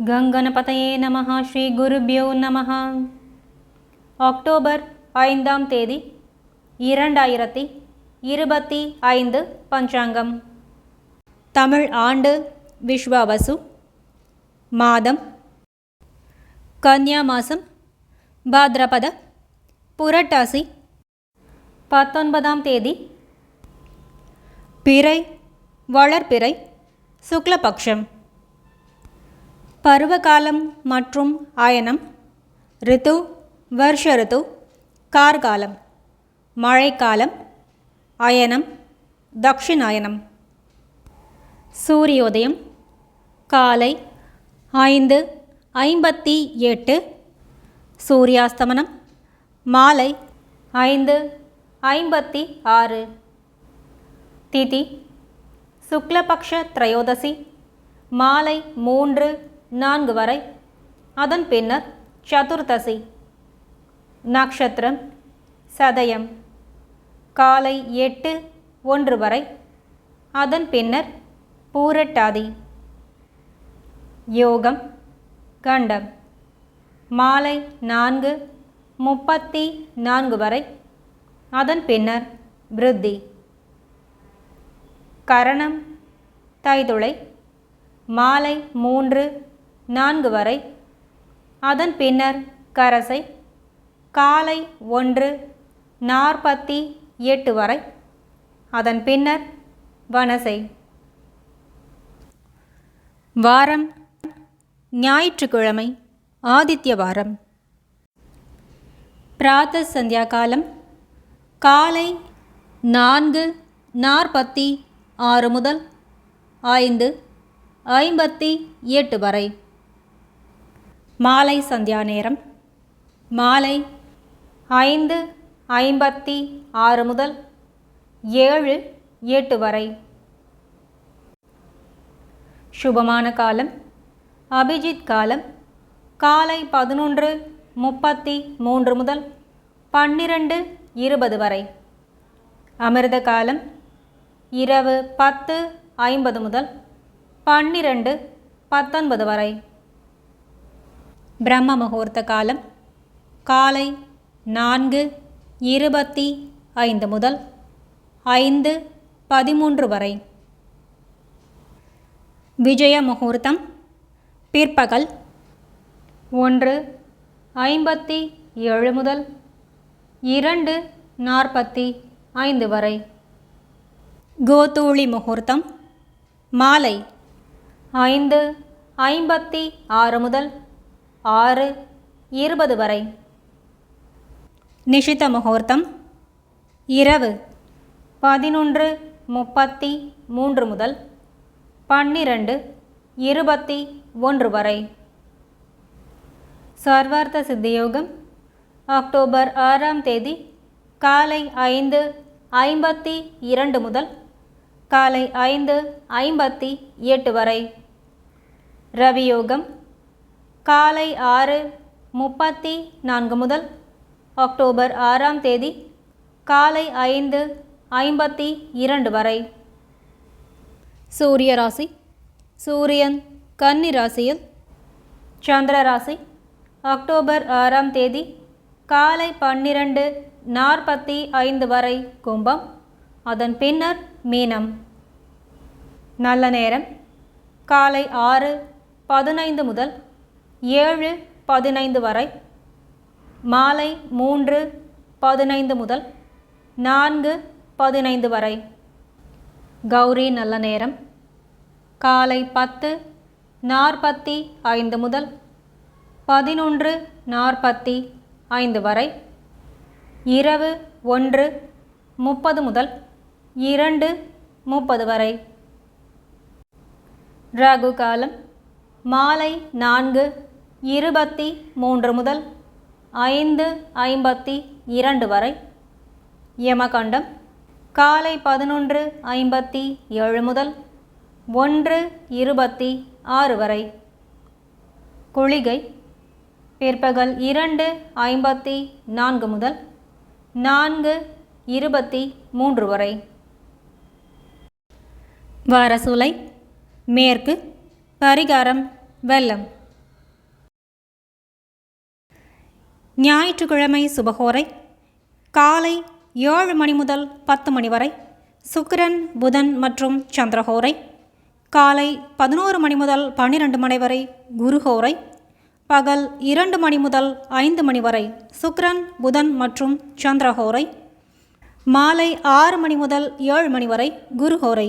கங்கணபதையே நமः ஸ்ரீ குருபியோ நமः அக்டோபர் ஐந்தாம் தேதி இரண்டாயிரத்தி இருபத்தி ஐந்து பஞ்சாங்கம். தமிழ் ஆண்டு விஸ்வாவசு மாதம் கன்யா மாதம் பாத்ரபத புரட்டாசி பத்தொன்பதாம் தேதி. பிறை வளர்பிறை சுக்லபக்ஷம். பருவகாலம் மற்றும் அயனம் ரித்து வருஷ ரித்து கார்காலம் மழைக்காலம் அயனம் தக்ஷிணாயனம். சூரியோதயம் காலை ஐந்து ஐம்பத்தி எட்டு. சூரியாஸ்தமனம் மாலை ஐந்து ஐம்பத்தி ஆறு. திதி சுக்லபக்ஷ திரையோதசி மாலை மூன்று நான்கு வரை. அதன் பின்னர் சதுர்தசி. நக்ஷத்திரம் சதயம். காலை எட்டு ஒன்று வரை. அதன் பின்னர் பூரட்டாதி. யோகம் கண்டம். மாலை நான்கு முப்பத்தி நான்கு வரை. அதன் பின்னர் விருத்தி. கரணம் தைதுளை. மாலை மூன்று நான்கு வரை. அதன் பின்னர் கரசை காலை ஒன்று நாற்பத்தி எட்டு வரை. அதன் பின்னர் வனசை. வாரம் ஞாயிற்றுக்கிழமை ஆதித்ய வாரம் பிராத்த சந்தியா காலம் காலை நான்கு நாற்பத்தி ஆறு முதல் ஐந்து ஐம்பத்தி எட்டு வரை. மாலை சந்தியா நேரம். மாலை ஐந்து ஐம்பத்தி ஆறு முதல் ஏழு எட்டு வரை. சுபமான காலம். அபிஜித் காலம். காலை பதினொன்று முப்பத்தி மூன்று முதல் பன்னிரண்டு இருபது வரை. அமிர்த காலம். இரவு பத்து ஐம்பது முதல் பன்னிரண்டு பத்தொன்பது வரை. பிரம்ம முகூர்த்த காலம் காலை நான்கு இருபத்தி ஐந்து முதல் ஐந்து பதிமூன்று வரை. விஜய முகூர்த்தம் பிற்பகல் ஒன்று ஐம்பத்தி ஏழு முதல் இரண்டு நாற்பத்தி ஐந்து வரை. கோதூளி முகூர்த்தம் மாலை ஐந்து ஐம்பத்தி ஆறு முதல் ஆறு இருபது வரை. நிஷித முகூர்த்தம் இரவு பதினொன்று முப்பத்தி மூன்று முதல் பன்னிரண்டு இருபத்தி ஒன்று வரை. சர்வார்த்த சித்தியோகம் அக்டோபர் ஆறாம் தேதி காலை ஐந்து ஐம்பத்தி இரண்டு முதல் காலை ஐந்து ஐம்பத்தி எட்டு வரை. ரவியோகம் காலை ஆறு முப்பத்தி நான்கு முதல் அக்டோபர் ஆறாம் தேதி காலை ஐந்து ஐம்பத்தி இரண்டு வரை. சூரிய ராசி சூரியன் கன்னி ராசியில் சந்திர ராசி அக்டோபர் ஆறாம் தேதி காலை பன்னிரண்டு நாற்பத்தி ஐந்து வரை கும்பம் அதன் பின்னர் மீனம். நல்ல நேரம் காலை ஆறு பதினைந்து முதல் ஏழு பதினைந்து வரை மாலை மூன்று பதினைந்து முதல் நான்கு பதினைந்து வரை. கௌரி நல்ல நேரம். காலை பத்து நாற்பத்தி ஐந்து முதல் பதினொன்று நாற்பத்தி ஐந்து வரை. இரவு ஒன்று முப்பது முதல் இரண்டு முப்பது வரை. ராகு காலம் மாலை நான்கு இருபத்தி மூன்று முதல் ஐந்து ஐம்பத்தி இரண்டு வரை. யமகண்டம் காலை பதினொன்று ஐம்பத்தி ஏழு முதல் ஒன்று இருபத்தி ஆறு வரை. குளிகை பிற்பகல் இரண்டு ஐம்பத்தி நான்கு முதல் நான்கு இருபத்தி மூன்று வரை. வரசூலை மேற்கு பரிகாரம் வெள்ளம். ஞாயிற்றுக்கிழமை சுபகோரை காலை ஏழு மணி முதல் பத்து மணி வரை சுக்கிரன் புதன் மற்றும் சந்திரஹோரை காலை பதினோரு மணி முதல் பன்னிரண்டு மணி வரை குருஹோரை பகல் இரண்டு மணி முதல் ஐந்து மணி வரை சுக்கிரன் புதன் மற்றும் சந்திரஹோரை மாலை ஆறு மணி முதல் ஏழு மணி வரை குருஹோரை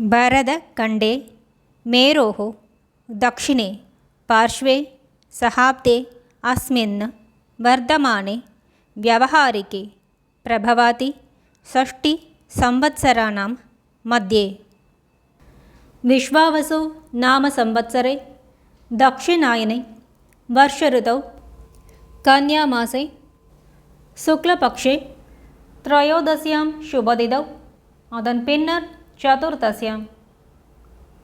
ಬರದ ಖಂಡೇ मेरोः दक्षिणे पार्श्वे सहाब्दे अस्मिन् वर्धमाने व्यवहारिके प्रभवाति षष्टिसंवत्सराणां मध्ये विश्वावसु नाम संवत्सरे दक्षिणायने वर्षऋतौ कन्यामासे शुक्लपक्षे त्रयोदश्यां शुभदिदौ अदन् पिन्नर् சதுர்த்தசியாம்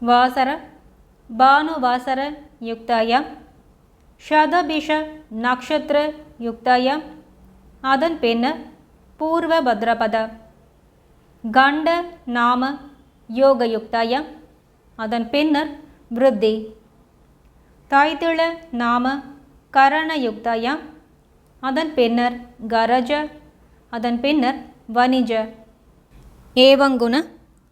வாசர பானுவாசர யுக்தாயாம். ஷதபிஷ நக்ஷத்திர யுக்தாயாம். அதன் பின்னர் பூர்வ பத்ரபத கண்ட நாம யோகயுக்தாயாம் அதன் பின்னர் விருத்தி. தாய்த்திள நாம கரணயுக்தாயாம் அதன் பின்னர் கரஜ. அதன் பின்னர் வணிஜ. ஏவங்குண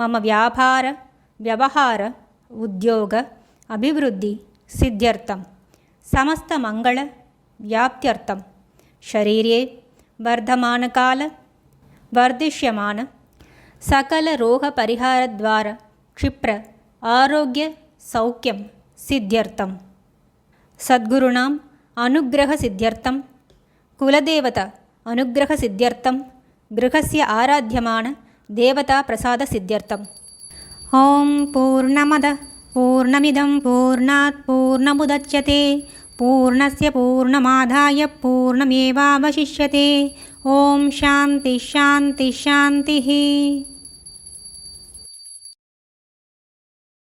मम వ్యాపార వ్యవహార ఉద్యోగ అభివృద్ధి సిద్ధ్యర్థం సమస్త మంగళ వ్యాప్త్యర్థం శరీరే వర్ధమానకాల क्षिप्र आरोग्यसौख्यं सिद्ध्यर्थं सद्गुरूणाम् ద్వారా कुलदेवता ఆరోగ్య गृहस्य आराध्यमान देवताप्रसादसिद्ध्यर्थम् ॐ पूर्णमदः पूर्णमिदं पूर्णात् पूर्णमुदच्यते पूर्णस्य पूर्णमादाय पूर्णमेवावशिष्यते। ॐ शान्तिः शान्तिः शान्तिः।